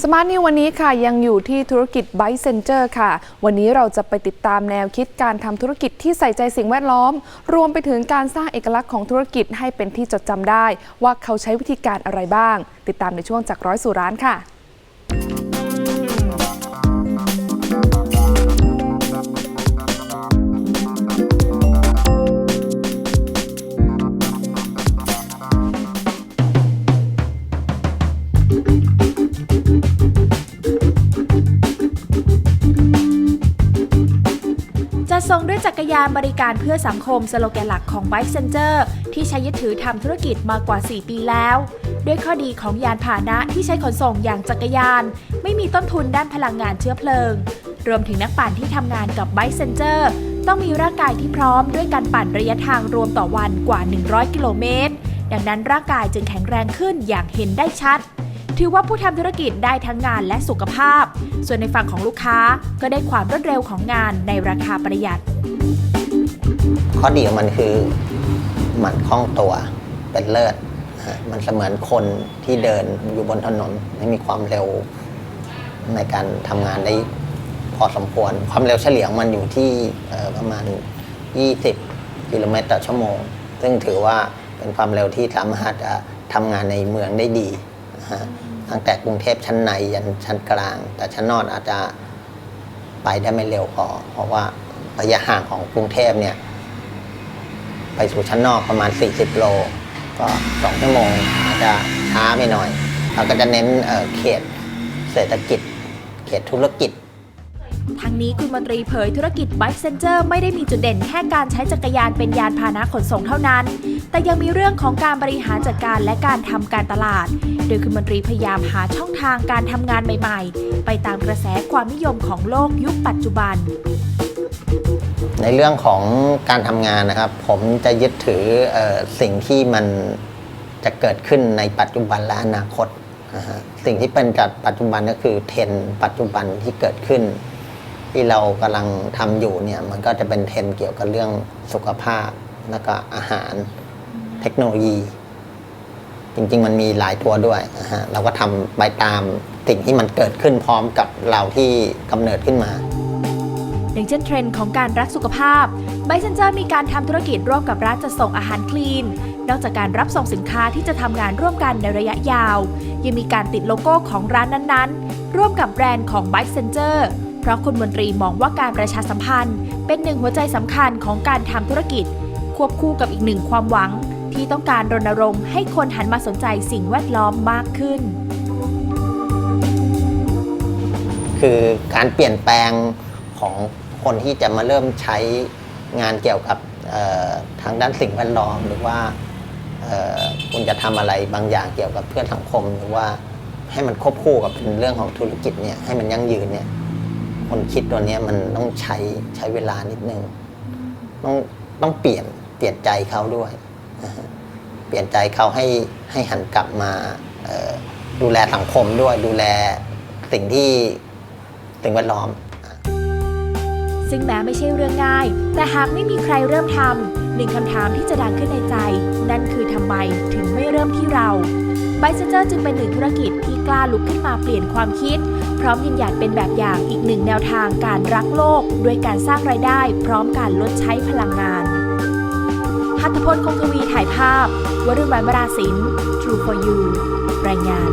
สมาร์ทนิววันนี้ค่ะยังอยู่ที่ธุรกิจไบเซนเจอร์ค่ะ วันนี้เราจะไปติดตามแนวคิดการทำธุรกิจที่ใส่ใจสิ่งแวดล้อม รวมไปถึงการสร้างเอกลักษณ์ของธุรกิจให้เป็นที่จดจำได้ ว่าเขาใช้วิธีการอะไรบ้าง ติดตามในช่วงจากร้อยสู่ร้านค่ะ จะทรงด้วยจักรยานบริการเพื่อสังคมสโลแกนหลักของ Bike Center ที่ใช้ยึดถือทำธุรกิจมากว่า 4 ปีแล้ว ด้วยข้อดีของยานพาหนะที่ใช้ขนส่งอย่างจักรยาน ไม่มีต้นทุนด้านพลังงานเชื้อเพลิง รวมถึงนักปั่นที่ทำงานกับ Bike Center ต้องมีร่างกายที่พร้อมด้วยการปั่นระยะทางรวมต่อวันกว่า 100 กิโลเมตร ดังนั้นร่างกายจึงแข็งแรงขึ้นอย่างเห็นได้ชัด ถือว่าผู้ทำธุรกิจได้ทั้งงานและสุขภาพ ส่วนในฝั่งของลูกค้าก็ได้ความรวดเร็วของงานในราคาประหยัด ข้อดีของมันคือมันคล่องตัวเป็นเลิศ มันเสมือนคนที่เดินอยู่บนถนนไม่มีความเร็วในการทำงานได้พอสมควร ความเร็วเฉลี่ยของมันอยู่ที่ประมาณ 20 กิโลเมตรต่อชั่วโมง ซึ่งถือว่าเป็นความเร็วที่สามารถทำงานในเมืองได้ดี นะฮะตั้งแต่กรุงเทพชั้นในยันชั้นกลาง แต่ชั้นนอกอาจจะไปได้ไม่เร็วพอเพราะว่าระยะห่างของกรุงเทพเนี่ยไปสู่ชั้นนอกประมาณ 40 โล ก็สองชั่วโมงอาจจะช้าไปหน่อย เราก็จะเน้นเเขตเศรษฐกิจ เขตธุรกิจทั้งนี้คุณมนตรีเผยธุรกิจ Bike Center ไม่ได้มีจุดเด่นแค่การใช้จักรยานเป็นยานพาหนะขนส่งเท่านั้น แต่ยังมีเรื่องของการบริหารจัดการและการทำการตลาด โดยคุณมนตรีพยายามหาช่องทางการทำงานใหม่ๆ ไปตามกระแสความนิยมของโลกยุคปัจจุบัน ในเรื่องของการทำงานนะครับ ผมจะยึดถือออสิ่งที่มันจะเกิดขึ้นในปัจจุบันและอนาคตนะะสิ่งที่เป็นจัดปัจจุบันก็คือเทรนปัจจุบันที่เกิดขึ้น ที่เรากำลังทำอยู่เนี่ยมันก็จะเป็นเทรนเกี่ยวกับเรื่องสุขภาพแล้วก็อาหาร เทคโนโลยี จริง ๆ มันมีหลายตัวด้วยนะฮะเราก็ทำไปตามสิ่งที่มันเกิดขึ้นพร้อมกับเราที่กำเนิดขึ้นมา อย่างเช่นเทรนด์ของการรักสุขภาพ b i c e n t e r มีการทำธุรกิจร่วมกับร้านจัดส่งอาหารคลีน นอกจากการรับส่งสินค้าที่จะทำงานร่วมกันในระยะยาว ยังมีการติดโลโก้ของร้านนั้นๆ ร่วมกับแบรนด์ของ b i c e n t e r เพราะคุณมนตรีมองว่าการประชาสัมพันธ์ เป็นหนึ่งหัวใจสำคัญของการทำธุรกิจ ควบคู่กับอีกหนึ่งความหวัง ที่ต้องการรณรงค์ให้คนหันมาสนใจสิ่งแวดล้อมมากขึ้น คือการเปลี่ยนแปลงของคนที่จะมาเริ่มใช้งานเกี่ยวกับทางด้านสิ่งแวดล้อม หรือว่าคุณจะทำอะไรบางอย่างเกี่ยวกับเพื่อนสังคม หรือว่าให้มันควบคู่กับเป็นเรื่องของธุรกิจเนี่ยให้มันยั่งยืนเนี่ยคนคิดตัวนี้มันต้องใช้ใช้เวลานิดนึงต้องต้องเปลี่ยนเปลี่ยนใจเขาด้วย เปลี่ยนใจเขาให้ให้หันกลับมาดูแลสังคมด้วยดูแลสิ่งที่สิ่งแวดล้อม ซึ่งแม้ไม่ใช่เรื่องง่าย แต่หากไม่มีใครเริ่มทำหนึ่งคำถามที่จะดังขึ้นในใจ นั่นคือทำไมถึงไม่เริ่มที่เราไบเซเจอร์จึงเป็นหนึ่งธุรกิจที่กล้าลุกขึ้นมาเปลี่ยนความคิด พร้อมยืนหยัดเป็นแบบอย่างอีกหนึ่งแนวทางการรักโลก ด้วยการสร้างรายได้ พร้อมการลดใช้พลังงาน ฐพลคงทวีถ่ายภาพ วรุณวันวราศิลป์ True for you รายงาน